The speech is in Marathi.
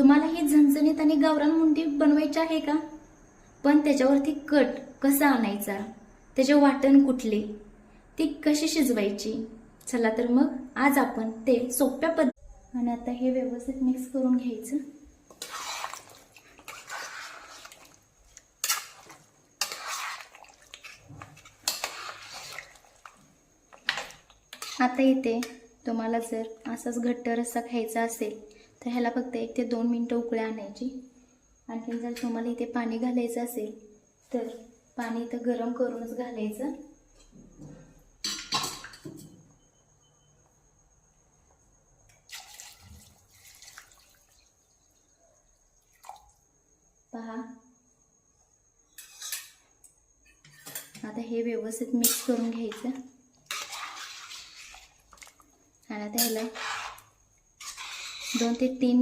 तुम्हाला ही झणझणीत आणि गावरान मुंडी बनवायची आहे का? पण त्याच्यावरती कट कसा आणायचा? त्याचे वाटण कुठले? ती कशी शिजवायची? चला तर मग आज आपण ते सोप्या पद्धत आणि आता हे व्यवस्थित मिक्स करून घ्यायचं. आता इथे तुम्हाला जर असाच घट्ट रस्सा खायचा असेल तर ह्याला फक्त एक ते दोन मिनटं उकळ्या आणायची. आणखी जर तुम्हाला इथे पाणी घालायचं असेल तर पाणी इथं गरम करूनच घालायचं. पहा. आता हे व्यवस्थित मिक्स करून घ्यायचं. आणि आता ह्याला दोन ते तीन